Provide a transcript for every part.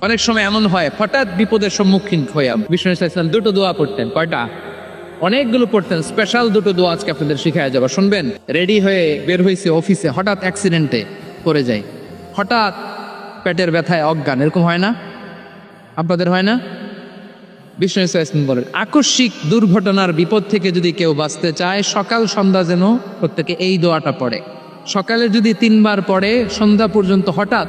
অনেক সময় এমন হয়, হঠাৎ বিপদের সম্মুখীন হইয়া বিষ্ণু ইসলাম দুটো দোয়া পড়তেন। কয়টা? অনেকগুলো পড়তেন। স্পেশাল দুটো দোয়া আজকে আপনাদের শিখায় যাব। শুনবেন? রেডি হয়ে বের হয়েছে অফিসে হঠাৎ অ্যাক্সিডেন্টে পড়ে যায় হঠাৎ পেটের ব্যথায় অজ্ঞান। এরকম হয় না? আপনাদের হয় না? বিষ্ণু ইসলাম বলেন, আকস্মিক দুর্ঘটনার বিপদ থেকে যদি কেউ বাঁচতে চায়, সকাল সন্ধ্যা যেন প্রত্যেকে এই দোয়াটা পড়ে। সকালে যদি তিনবার পড়ে, সন্ধ্যা পর্যন্ত হঠাৎ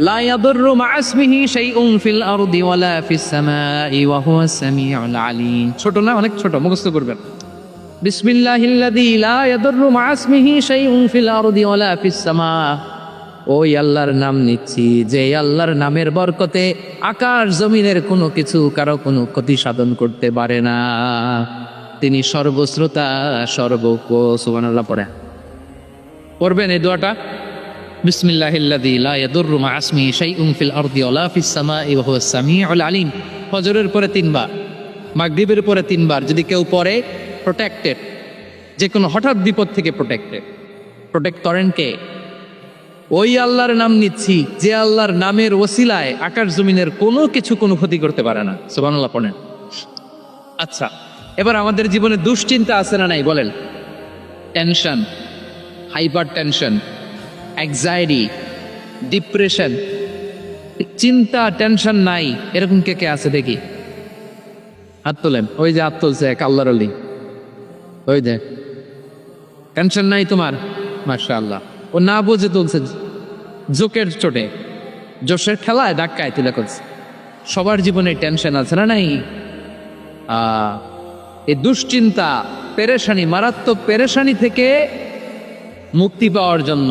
ইয়াদুররু মা ইসমিহি শাইউন ফিল আরদি ওয়ালা ফিস সামাই ওয়া হুয়াস সামিউল আলিম। ছোট না, অনেক ছোট, মুখস্থ করবেন। বিসমিল্লাহিল্লাযী লা ইয়াদুররু মা ইসমিহি শাইউন ফিল আরদি ওয়ালা ফিস সামা। ওই আল্লাহর নাম নিচ্ছি, যে আল্লাহর নামের বরকতে আকাশ জমিনের কোনো কিছু কারও কোনো ক্ষতি সাধন করতে পারে না। তিনি সর্বশ্রোতা, সর্বজ্ঞ, সুবহানাল্লাহ পড়ে পড়বেন এই দোয়াটা? আলিম। ফজরের পরে তিনবার, মাগরিবের পরে তিনবার যদি কেউ পড়ে প্রোটেক্টেড যে কোনো হঠাৎ বিপদ থেকে প্রোটেক্টেড প্রোটেক্ট করেন কে? ওই আল্লাহর নাম নিচ্ছি, যে আল্লাহর নামের ওসিলায় আকাশ জমিনের কোনো কিছু কোনো ক্ষতি করতে পারে না। সুবহানাল্লাহ পড়েন। আচ্ছা এবার আমাদের জীবনে দুশ্চিন্তা আছে না নাই বলেন? Tension hyper tension anxiety depression চিন্তা টেনশন নাই, এরকম কে কে আছে দেখি? হাত তোলেন, ওই যে হাত তুলছে এক আল্লাহর আলী ওই যে। টেনশন নাই তোমার? মাশা আল্লাহ ও না বুঝে তুলছে, জোকের চোটে। জোশের খেলায় ধাক্কায় তুলে করছে। সবার জীবনে টেনশন আছে না নাই? এই দুশ্চিন্তা, পেরেশানি, মারাত্মক পেরেশানি থেকে মুক্তি পাওয়ার জন্য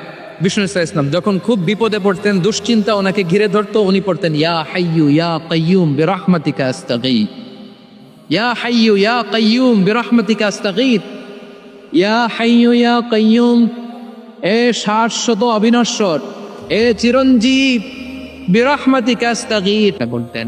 বিষ্ণু ইসলাম যখন খুব বিপদে পড়তেন, দুশ্চিন্তা ওনাকে ঘিরে ধরতো, উনি পড়তেন, ইয়া হাইয়ু ইয়া কাইয়ুম বিরহমাতিকা আস্তাগীথ ইয়া হাইয়ু ইয়া কাইয়ুম বিরহমাতিকা আস্তাগীথ ইয়া হাইয়ু ইয়া কাইয়ুম এ শাশ্বত অবিনশ্বর, এ চিরঞ্জীব বিরহমাতিকা আস্তাগীথ বলতেন।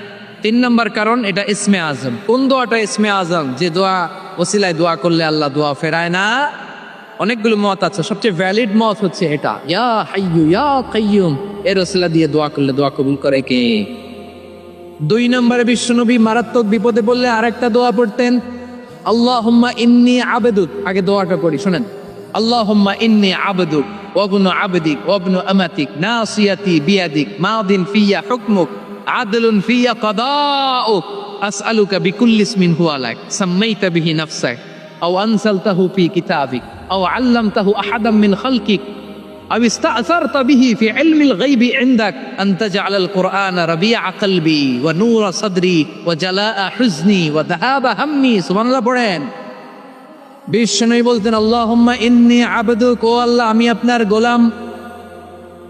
তিন নম্বর কারণ, এটা ইসমে আজম। কোন দোয়াটা ইসমে আজম? যে দোয়া, ওসিলায় দোয়া করলে আল্লাহ দোয়া ফেরায় না। অনেকগুলো মত আছে, সবচেয়ে ভ্যালিড মত হচ্ছে এটা। ইয়া হাইয়ু ইয়া কাইয়ুম এর ওসিলা দিয়ে দোয়া করলে দোয়া কবুল করে কে? দুই নম্বরে বিশ্বনবী মারাত্মক বিপদে পড়লে আরেকটা দোয়া পড়তেন, আল্লাহুম্মা ইন্নি আবেদুক। আগে দোয়াটা করি শুনেন। আল্লাহুম্মা ইন্নি আবেদুক ওয়াবনু আবেদিক ওয়াবনু আমাতিক, নাসিয়াতি বিয়াদিক, মাদিন ফিয়া হুকমুক। আদলুন ফিয়া কদাউ, আসআলুকা বিকুল্লি ইসমিন হুয়া লাক, সাম্মাইতা বিহি নাফসাক, আও আনসালতাহু ফি কিতাবিক, আও আল্লামতাহু আহাদাম মিন খালকিক, আও ইস্তাআসারতা বিহি ফি ইলমিল গায়বি ইনদাক, আন তাজআলাল কুরআন রাবিআ কলবি, ওয়া নূরা সাদরি, ওয়া জালাআ হুজনি, ওয়া দাহাবা হাম্মি, সুবহানাল্লাহ পড়েন। বিষ্ণু বলতেন, আল্লাহুম্মা ইন্নী আবদুক, ও আল্লাহ, আমি আপনার গোলাম।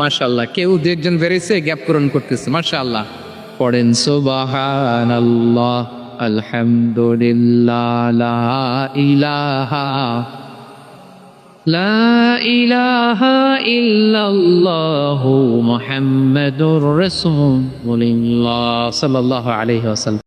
মাশাল্লাহ কেউ দু একজন বেড়েছে, গ্যাপ পূরণ করতেছে মাশাল্লাহ পড়েন সোবাহান আল্লাহ আলহামদুলিল্লাহ ইলাহা, লা ইলাহা ইল্লাল্লাহু মুহাম্মাদুর রাসূলুল্লাহ সাল্লাল্লাহু আলাইহি ওয়াসাল্লাম।